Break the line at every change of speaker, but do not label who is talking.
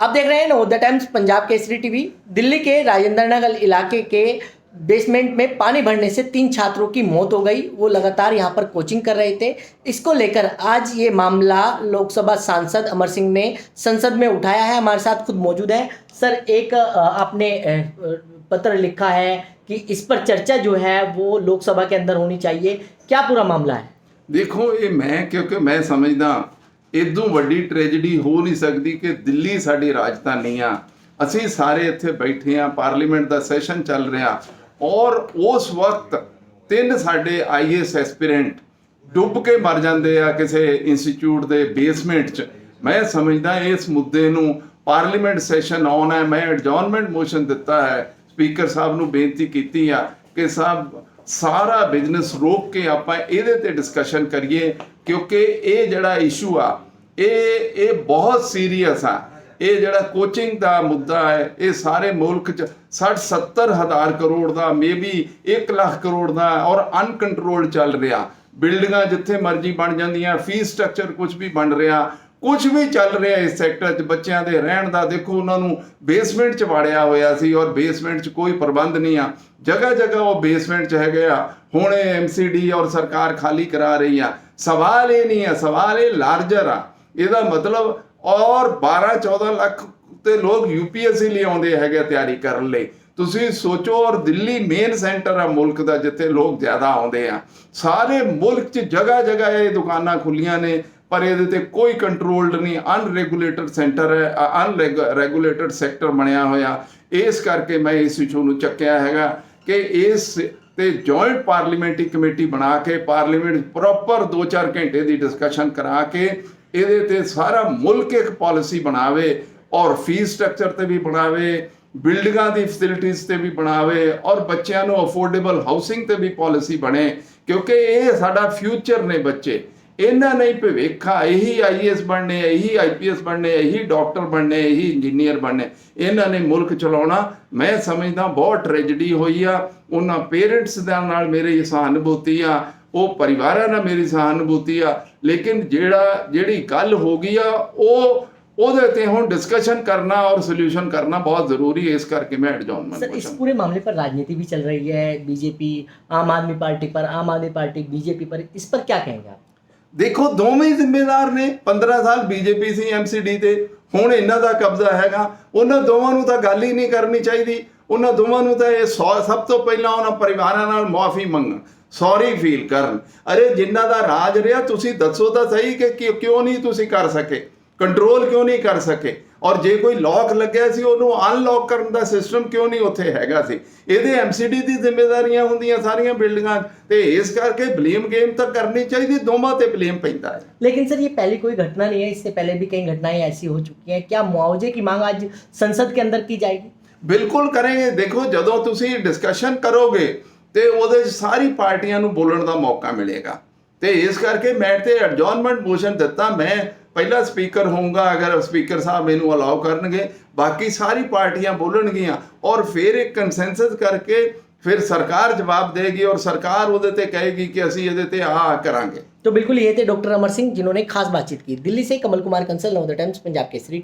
आप देख रहे हैं know the Times Punjab Kesari TV, Delhi के राजेंद्र नगर इलाके के बेसमेंट में पानी भरने से तीन छात्रों की मौत हो गई। वो लगातार यहाँ पर कोचिंग कर रहे थे। इसको लेकर आज ये मामला लोकसभा सांसद अमर सिंह ने संसद में उठाया है। हमारे साथ खुद मौजूद है। सर, एक आपने पत्र लिखा है कि इस पर चर्चा जो है, वो लोकसभा के अंदर होनी चाहिए। क्या पूरा मामला है?
देखो, ये मैं, क्योंकि मैं समझदा ਇਦੋਂ ਵੱਡੀ ਟ੍ਰੈਜੇਡੀ ਹੋ ਨਹੀਂ ਸਕਦੀ ਕਿ ਦਿੱਲੀ ਸਾਡੀ ਰਾਜਧਾਨੀ ਆ। ਅਸੀਂ ਸਾਰੇ ਇੱਥੇ ਬੈਠੇ ਆ ਪਾਰਲੀਮੈਂਟ ਦਾ ਸੈਸ਼ਨ ਚੱਲ ਰਿਹਾ। ਔਰ ਉਸ ਵਕਤ ਤਿੰਨ ਸਾਡੇ ਆਈਐਸ ਐਸਪੀਰੈਂਟ ਡੁੱਬ ਕੇ ਮਰ ਜਾਂਦੇ ਆ ਕਿਸੇ ਇੰਸਟੀਚਿਊਟ ਦੇ ਬੇਸਮੈਂਟ 'ਚ। ਮੈਂ ਸਮਝਦਾ ਇਸ ਮੁੱਦੇ ਨੂੰ ਪਾਰਲੀਮੈਂਟ ਸੈਸ਼ਨ ਆਨ ਹੈ। ਮੈਂ ਐਡਜੌਰਨਮੈਂਟ ਮੋਸ਼ਨ ਦਿੱਤਾ ਹੈ। ਸਪੀਕਰ ਸਾਹਿਬ ਨੂੰ ਬੇਨਤੀ ਕੀਤੀ ਆ ਕਿ ਸਾਹਿਬ, ਸਾਰਾ ਬਿਜ਼ਨਸ ਰੋਕ ਕੇ ਆਪਾਂ ਇਹਦੇ ਤੇ ਡਿਸਕਸ਼ਨ ਕਰੀਏ। ਕਿਉਂਕਿ ਇਹ ਜਿਹੜਾ ਇਸ਼ੂ ਆ, ਇਹ ਇਹ ਬਹੁਤ ਸੀਰੀਅਸ ਆ। ਇਹ ਜਿਹੜਾ ਕੋਚਿੰਗ ਦਾ ਮੁੱਦਾ ਹੈ, ਇਹ ਸਾਰੇ ਮੁਲਕ ਚ 60 70 ਹਜ਼ਾਰ ਕਰੋੜ ਦਾ ਮੇਬੀ 1 ਲੱਖ ਕਰੋੜ ਦਾ ਔਰ ਅਨਕੰਟਰੋਲ ਚੱਲ ਰਿਹਾ। ਬਿਲਡਿੰਗਾਂ ਜਿੱਥੇ ਮਰਜ਼ੀ ਬਣ ਜਾਂਦੀਆਂ ਫੀਸ ਸਟਰਕਚਰ ਕੁਝ ਵੀ ਬਣ ਰਿਹਾ ਕੁਝ ਵੀ ਚੱਲ ਰਿਹਾ ਇਸ ਸੈਕਟਰ 'ਚ ਬੱਚਿਆਂ ਦੇ ਰਹਿਣ ਦਾ, ਦੇਖੋ ਉਹਨਾਂ ਨੂੰ ਬੇਸਮੈਂਟ 'ਚ ਵਾੜਿਆ ਹੋਇਆ ਸੀ ਔਰ ਬੇਸਮੈਂਟ 'ਚ ਕੋਈ ਪ੍ਰਬੰਧ ਨਹੀਂ ਆ। ਜਗ੍ਹਾ ਜਗ੍ਹਾ ਉਹ ਬੇਸਮੈਂਟ 'ਚ ਹੈਗੇ ਆ। ਹੁਣ ਇਹ ਐਮਸੀਡੀ ਔਰ ਸਰਕਾਰ ਖਾਲੀ ਕਰਾ ਰਹੀ ਆ। ਸਵਾਲ ਇਹ ਨਹੀਂ ਆ, ਸਵਾਲ ਇਹ ਲਾਰਜਰ ਆ। ਇਹਦਾ ਮਤਲਬ ਔਰ 12 14 ਲੱਖ ਤੇ ਲੋਕ ਯੂਪੀਐਸਸੀ ਲਈ ਆਉਂਦੇ ਹੈਗੇ ਤਿਆਰੀ ਕਰਨ ਲਈ। ਤੁਸੀਂ ਸੋਚੋ ਔਰ ਦਿੱਲੀ ਮੇਨ ਸੈਂਟਰ ਆ ਮੁਲਕ ਦਾ, ਜਿੱਥੇ ਲੋਕ ਜ਼ਿਆਦਾ ਆਉਂਦੇ ਆ। ਸਾਰੇ ਮੁਲਕ 'ਚ ਜਗ੍ਹਾ ਜਗ੍ਹਾ ਇਹ ਦੁਕਾਨਾਂ ਖੁੱਲੀਆਂ ਨੇ। ਪਰ ਇਹਦੇ ਤੇ ਕੋਈ ਕੰਟਰੋਲਡ ਨਹੀਂ ਅਨਰੈਗੂਲੇਟਡ ਸੈਂਟਰ ਹੈ ਅਨਰੈਗੂਲੇਟਡ ਸੈਕਟਰ ਬਣਿਆ ਹੋਇਆ। ਇਸ ਕਰਕੇ ਮੈਂ ਇਸ ਇਸ਼ੂ ਨੂੰ ਚੱਕਿਆ ਹੈਗਾ ਕਿ ਇਸ ਤੇ ਜੁਆਇੰਟ ਪਾਰਲੀਮੈਂਟਰੀ ਕਮੇਟੀ ਬਣਾ ਕੇ ਪਾਰਲੀਮੈਂਟ ਪ੍ਰੋਪਰ 2-4 ਘੰਟੇ ਦੀ ਡਿਸਕਸ਼ਨ ਕਰਾ ਕੇ, ਇਹਦੇ ਤੇ ਸਾਰਾ ਮੁਲਕ ਇੱਕ ਪਾਲਿਸੀ ਬਣਾਵੇ ਔਰ ਫੀਸ ਸਟਰਕਚਰ ਤੇ ਵੀ ਬਣਾਵੇ ਬਿਲਡਿੰਗਾਂ ਦੀ ਫੈਸਿਲਿਟੀਆਂ ਤੇ ਵੀ ਬਣਾਵੇ ਔਰ ਬੱਚਿਆਂ ਨੂੰ ਅਫੋਰਡੇਬਲ ਹਾਊਸਿੰਗ ਤੇ ਵੀ ਪਾਲਿਸੀ ਬਣੇ। ਕਿਉਂਕਿ ਇਹ ਸਾਡਾ ਫਿਊਚਰ ਨੇ ਬੱਚੇ। ਇਹਨਾਂ ਨਹੀਂ ਭਵਿੱਖਾ ਇਹੀ ਆਈਐਸ ਬਣਨੇ ਇਹੀ ਆਈਪੀਐਸ ਬਣਨੇ ਇਹੀ ਡਾਕਟਰ ਬਣਨੇ ਇਹੀ ਇੰਜੀਨੀਅਰ ਬਣਨੇ ਇਹਨਾਂ ਨੇ ਮੁਲਕ ਚਲਾਉਣਾ ਮੈਂ ਸਮਝਦਾ ਬਹੁਤ ਟ੍ਰੈਜੇਡੀ ਹੋਈ ਆ ਉਹਨਾਂ ਪੇਰੈਂਟਸ ਦੇ ਨਾਲ ਮੇਰੀ ਸਹਾਨੁਭੂਤੀ ਆ ਉਹ ਪਰਿਵਾਰਾਂ ਨਾਲ ਮੇਰੀ ਸਹਾਨੁਭੂਤੀ ਆ ਲੇਕਿਨ ਜਿਹੜਾ ਜਿਹੜੀ ਗੱਲ ਹੋ ਗਈ ਆ ਉਹ ਉਹਦੇ ਤੇ ਹੁਣ ਡਿਸਕਸ਼ਨ ਕਰਨਾ ਔਰ ਸੋਲੂਸ਼ਨ ਕਰਨਾ ਬਹੁਤ ਜ਼ਰੂਰੀ ਹੈ ਇਸ ਕਰਕੇ ਮੈਂ ਐਡਜੌਰਨਮੈਂਟ
सर इस पूरे मामले पर राजनीति भी चल रही है बीजेपी आम आदमी पार्टी पर आम आदमी पार्टी बीजेपी पर इस पर क्या कहेंगे आप
ਦੇਖੋ ਦੋਵੇਂ ਜ਼ਿੰਮੇਦਾਰ ਨੇ 15 ਸਾਲ ਬੀਜੇਪੀ ਸੀ ਐਮਸੀਡੀ ਤੇ, ਹੁਣ ਇਹਨਾਂ ਦਾ ਕਬਜ਼ਾ ਹੈਗਾ। ਉਹਨਾਂ ਦੋਵਾਂ ਨੂੰ ਤਾਂ ਗੱਲ ਹੀ ਨਹੀਂ ਕਰਨੀ ਚਾਹੀਦੀ। ਉਹਨਾਂ ਦੋਵਾਂ ਨੂੰ ਤਾਂ ਇਹ ਸੌ- ਸਭ ਤੋਂ ਪਹਿਲਾਂ ਉਹਨਾਂ ਪਰਿਵਾਰਾਂ ਨਾਲ ਮਾਫੀ ਮੰਗਣ, ਸੌਰੀ ਫੀਲ ਕਰਨ। ਅਰੇ ਜਿਨ੍ਹਾਂ ਦਾ ਰਾਜ ਰਿਹਾ, ਤੁਸੀਂ ਦੱਸੋ ਤਾਂ ਸਹੀ ਕਿ- ਕਿਉਂ ਨਹੀਂ ਤੁਸੀਂ ਕਰ ਸਕੇ? ਕੰਟਰੋਲ ਕਿਉਂ ਨਹੀਂ ਕਰ ਸਕੇ? ਔਰ ਜੇ ਕੋਈ ਲੌਕ ਲੱਗਿਆ ਸੀ ਉਹਨੂੰ ਅਨਲੌਕ ਕਰਨ ਦਾ ਸਿਸਟਮ ਕਿਉਂ ਨਹੀਂ ਉੱਥੇ ਹੈਗਾ ਸੀ ਇਹਦੇ ਐਮਸੀਡੀ ਦੀ ਜ਼ਿੰਮੇਵਾਰੀਆਂ ਹੁੰਦੀਆਂ ਸਾਰੀਆਂ ਬਿਲਡਿੰਗਾਂ 'ਚ, ਤੇ ਇਸ ਕਰਕੇ ਬਲੇਮ ਗੇਮ ਤਾਂ ਕਰਨੀ ਚਾਹੀਦੀ ਦੋਵਾਂ ਤੇ ਬਲੇਮ ਪੈਂਦਾ ਹੈ
लेकिन सर ये पहली कोई घटना नहीं है इससे पहले भी कई घटनाएं ऐसी हो चुकी हैं क्या मुआवजे की मांग आज संसद के अंदर की जाएगी
ਬਿਲਕੁਲ ਕਰਾਂਗੇ ਦੇਖੋ ਜਦੋਂ ਤੁਸੀਂ ਡਿਸਕਸ਼ਨ ਕਰੋਗੇ ਤੇ ਉਹਦੇ 'ਚ ਸਾਰੀ ਪਾਰਟੀਆਂ ਨੂੰ ਬੋਲਣ ਦਾ ਮੌਕਾ ਮਿਲੇਗਾ ਤੇ ਇਸ ਕਰਕੇ ਮੈਂ ਤੇ ਐਡਜੌਰਨਮੈਂਟ ਮੋਸ਼ਨ ਦਿੱਤਾ ਮੈਂ ਪਹਿਲਾ ਸਪੀਕਰ ਹੋਊਂਗਾ ਅਗਰ ਸਪੀਕਰ ਸਾਹਿਬ ਮੈਨੂੰ ਅਲਾਉ ਕਰਨਗੇ ਬਾਕੀ ਸਾਰੀ ਪਾਰਟੀਆਂ ਬੋਲਣਗੀਆਂ ਔਰ ਫਿਰ ਇੱਕ ਕੰਸੈਂਸਸ ਕਰਕੇ ਫਿਰ ਸਰਕਾਰ ਜਵਾਬ ਦੇਗੀ ਔਰ ਸਰਕਾਰ ਉਹਦੇ ਤੇ ਕਹੇਗੀ ਕਿ ਅਸੀਂ ਇਹਦੇ ਤੇ ਆਹ ਕਰਾਂਗੇ
तो बिल्कुल ये थे डॉक्टर अमर सिंह जिन्होंने खास बातचीत की दिल्ली से कमल कुमार कंसल नवोदय टाइम्स पंजाब केसरी